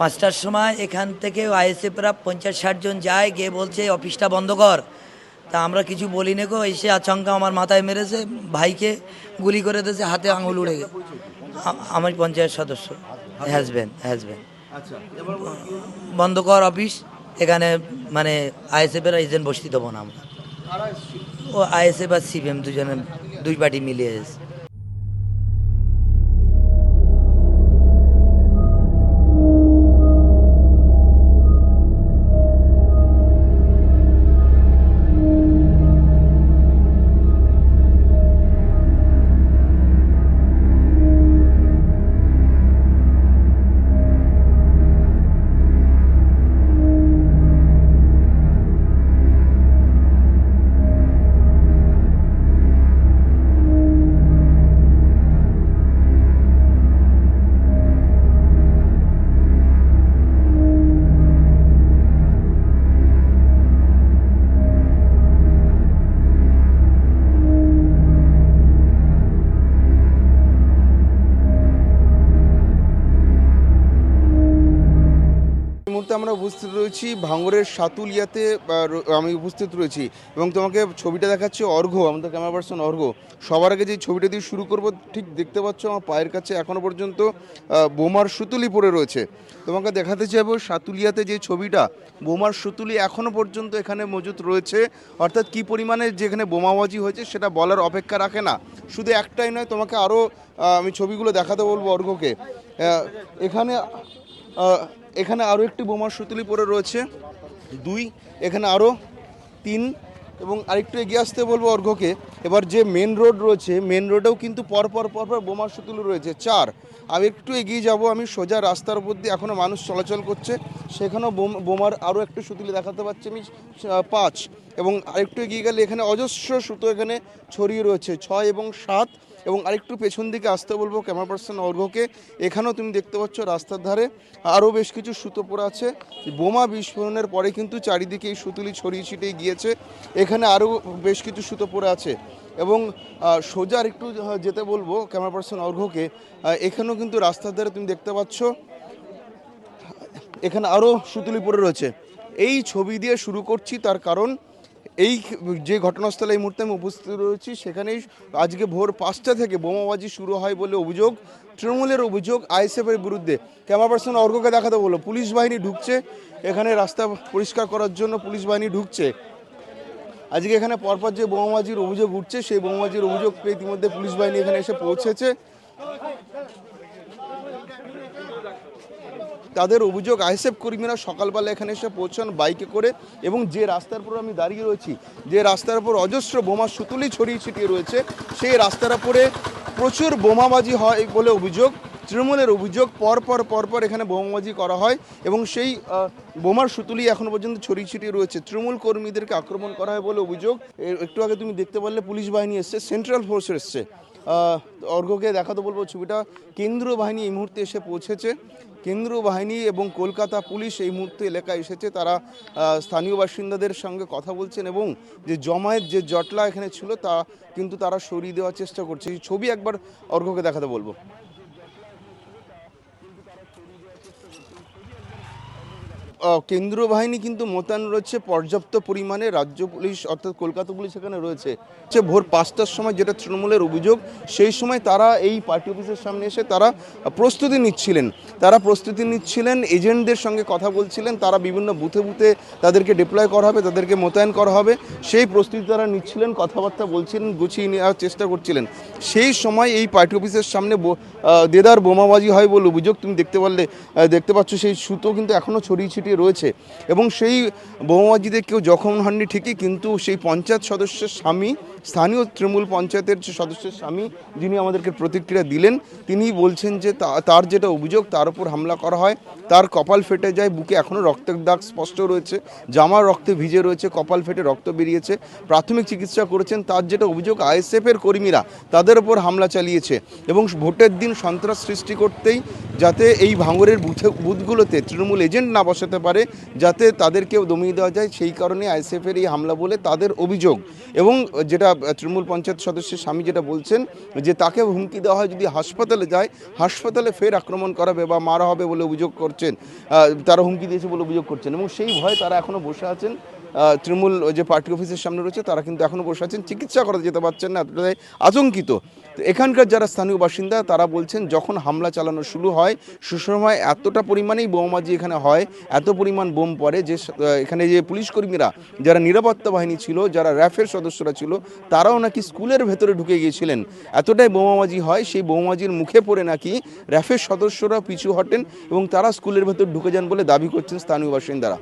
পাঁচটার সময় এখান থেকে আইএসএফরা পঞ্চাশ ষাট জন যায় গিয়ে বলছে অফিসটা বন্ধ কর। তা আমরা কিছু বলি না গো এসে আচমকা আমার মাথায় মেরেছে ভাইকে গুলি করে দিয়েছে হাতে আঙুল উড়ে গেছে। আমার পঞ্চায়েত সদস্য হ্যাজব্যান্ড হ্যাজব্যান্ড আচ্ছা বন্ধ কর অফিস এখানে মানে আইএসএফের এজেন্ট বসতে দেবো না আমরা। ও আইএসএফ আর সিপিএম দুজনে দুই পার্টি মিলিয়ে এসেছে। মুহূর্তে আমরা উপস্থিত রয়েছি ভাঙরের সাতুলিয়াতে আমি উপস্থিত রয়েছি। এবং তোমাকে ছবিটা দেখাচ্ছে অর্ঘ আমাদের ক্যামেরা পার্সন অর্ঘ সবার আগে যে ছবিটা দিয়ে শুরু করব, ঠিক দেখতে পাচ্ছ আমার পায়ের কাছে এখনও পর্যন্ত বোমার সুতুলি পড়ে রয়েছে। তোমাকে দেখাতে চাইব সাতুলিয়াতে যে ছবিটা, বোমার সুতুলি এখনও পর্যন্ত এখানে মজুত রয়েছে। অর্থাৎ কি পরিমাণে যেখানে বোমাবাজি হয়েছে সেটা বলার অপেক্ষা রাখে না। শুধু একটাই নয়, তোমাকে আরও আমি ছবিগুলো দেখাতে বলব অর্ঘকে এখানে এখানে আরও একটি বোমার সুতুলি পড়ে রয়েছে, দুই, এখানে আরও তিন, এবং আরেকটু এগিয়ে আসতে বলব অর্ঘকে এবার যে মেন রোড রয়েছে মেন রোডেও কিন্তু পরপর পরপর বোমার সুতুলি রয়েছে। চার আমি একটু এগিয়ে যাব আমি সোজা রাস্তার উপর দিয়ে এখনও মানুষ চলাচল করছে। সেখানেও বোম- বোমার আরও একটু সুতুলি দেখাতে পাচ্ছি আমি পাঁচ, এবং আরেকটু এগিয়ে গেলে এখানে অজস্র সুতো এখানে ছড়িয়ে রয়েছে। ছয় এবং সাত এবং আরেকটু পেছন দিকে আসতে বলব ক্যামেরা পার্সন অর্ঘকে এখানেও তুমি দেখতে পাচ্ছ রাস্তার ধারে আরও বেশ কিছু সুতো পড়ে আছে। বোমা বিস্ফোরণের পরে কিন্তু চারিদিকে এই সুতুলি ছড়িয়ে ছিটিয়ে গিয়েছে। এখানে আরও বেশ কিছু সুতো পড়ে আছে। এবং সোজা আহ, যেতে বলব ক্যামেরা পার্সন অর্ঘকে এখানেও কিন্তু রাস্তার ধারে তুমি দেখতে পাচ্ছ এখানে আরও সুতুলি পড়ে রয়েছে। এই ছবি দিয়ে শুরু করছি তার কারণ এই যে ঘটনাস্থলে এই মুহূর্তে আমি উপস্থিত রয়েছি, সেখানেই আজকে ভোর পাঁচটা থেকে বোমাবাজি শুরু হয় বলে অভিযোগ, তৃণমূলের অভিযোগ আইএসএফের বিরুদ্ধে। ক্যামেরা পার্সন অর্ঘকে দেখাতে বলল পুলিশ বাহিনী ঢুকছে, এখানে রাস্তা পরিষ্কার করার জন্য পুলিশ বাহিনী ঢুকছে। আজকে এখানে পরপর যে বোমাবাজির অভিযোগ উঠছে, সেই বোমাবাজির অভিযোগ ইতিমধ্যে পুলিশ বাহিনী এখানে এসে পৌঁছেছে। তাদের অভিযোগ, আইএসএফ কর্মীরা সকালবেলা এখানে এসে পৌঁছান বাইকে করে এবং যে রাস্তার উপর আমি দাঁড়িয়ে রয়েছি, যে রাস্তার উপর অজস্র বোমা সুতুলি ছড়িয়ে ছিটিয়ে রয়েছে, সেই রাস্তার উপরে প্রচুর বোমাবাজি হয় বলে অভিযোগ, তৃণমূলের অভিযোগ পরপর পরপর এখানে বোমাবাজি করা হয় এবং সেই বোমার সুতুলি এখনও পর্যন্ত ছড়িয়ে ছিটিয়ে রয়েছে। তৃণমূল কর্মীদেরকে আক্রমণ করা হয় বলে অভিযোগ। একটু আগে তুমি দেখতে পারলে পুলিশ বাহিনী এসছে, সেন্ট্রাল ফোর্স এসছে। অর্ঘকে দেখাতে বলব ছবিটা। কেন্দ্রীয় বাহিনী এই মুহূর্তে এসে পৌঁছেছে। কেন্দ্রীয় বাহিনী এবং কলকাতা পুলিশ এই মুহূর্তে এলাকায় এসেছে। তারা স্থানীয় বাসিন্দাদের সঙ্গে কথা বলছেন এবং যে জমায়েত যে জটলা এখানে ছিল তা কিন্তু তারা সরিয়ে দেওয়ার চেষ্টা করছে। ছবি একবার অর্ঘকে দেখাতে বলব। কেন্দ্রীয় বাহিনী কিন্তু মোতায়েন রয়েছে পর্যাপ্ত পরিমাণে রাজ্য পুলিশ অর্থাৎ কলকাতা পুলিশ এখানে রয়েছে। হচ্ছে ভোর পাঁচটার সময় যেটা তৃণমূলের অভিযোগ, সেই সময় তারা এই পার্টি অফিসের সামনে এসে তারা প্রস্তুতি নিচ্ছিলেন। তারা প্রস্তুতি নিচ্ছিলেন, এজেন্টদের সঙ্গে কথা বলছিলেন, তারা বিভিন্ন বুথে বুথে তাদেরকে ডিপ্লয় করা হবে, তাদেরকে মোতায়েন করা হবে। সেই প্রস্তুতি তারা নিচ্ছিলেন, কথাবার্তা বলছিলেন, গুছিয়ে নেওয়ার চেষ্টা করছিলেন। সেই সময় এই পার্টি অফিসের সামনে দেদার বোমাবাজি হয় বলে অভিযোগ, তুমি দেখতে পারলে দেখতে পাচ্ছ, সেই সুতো কিন্তু এখনও ছড়িয়ে ছিটিয়ে রয়েছে। এবং সেই বোমাবাজিতে কেউ জখম হননি ঠিকই, কিন্তু সেই পঞ্চায়েত সদস্যের স্বামী, স্থানীয় তৃণমূল পঞ্চায়েতের যে সদস্যের স্বামী, যিনি আমাদেরকে প্রতিক্রিয়া দিলেন, তিনি বলছেন যে তার যেটা অভিযোগ, তার উপর হামলা করা হয়। তার কপাল ফেটে যায়, বুকে এখনও রক্তের দাগ স্পষ্ট রয়েছে জামা রক্তে ভিজে রয়েছে, কপাল ফেটে রক্ত বেরিয়েছে। প্রাথমিক চিকিৎসা করেছেন, তার যেটা অভিযোগ আইএসএফের কর্মীরা তাদের উপর হামলা চালিয়েছে। এবং ভোটের দিন সন্ত্রাস সৃষ্টি করতেই, যাতে এই ভাঙরের বুথে, বুথগুলোতে তৃণমূল এজেন্ট না বসাতে পারে যাতে তাদেরকেও দমিয়ে দেওয়া যায়। সেই কারণে আইএসএফের এই হামলা বলে তাদের অভিযোগ। এবং যেটা তৃণমূল পঞ্চায়েত সদস্যের স্বামী যেটা বলছেন যে তাকে হুমকি দেওয়া হয় যদি হাসপাতালে যায়, হাসপাতালে ফের আক্রমণ করাবে বা মারা হবে বলে অভিযোগ করছেন তারা হুমকি দিয়েছে বলে অভিযোগ করছেন। এবং সেই ভয়ে তারা এখনও বসে আছেন তৃণমূল যে পার্টি অফিসের সামনে রয়েছে, তারা কিন্তু এখনও বসে আছেন। চিকিৎসা করাতে যেতে পারছেন না, এতটাই আতঙ্কিত। এখানকার যারা স্থানীয় বাসিন্দা, তারা বলছেন যখন হামলা চালানো শুরু হয়, সুসময় এতটা পরিমাণেই বোমাবাজি এখানে হয়, এত পরিমাণ বোম পড়ে যে এখানে যে পুলিশ কর্মীরা, যারা নিরাপত্তা বাহিনী ছিল, যারা র্যাফের সদস্যরা ছিল, তারাও নাকি স্কুলের ভেতরে ঢুকে গিয়েছিলেন। এতটাই বোমাবাজি হয়, সেই বোমাবাজির মুখে পড়ে নাকি র্যাফের সদস্যরা পিছু হটেন এবং তারা স্কুলের ভেতর ঢুকে যান বলে দাবি করছেন স্থানীয় বাসিন্দারা।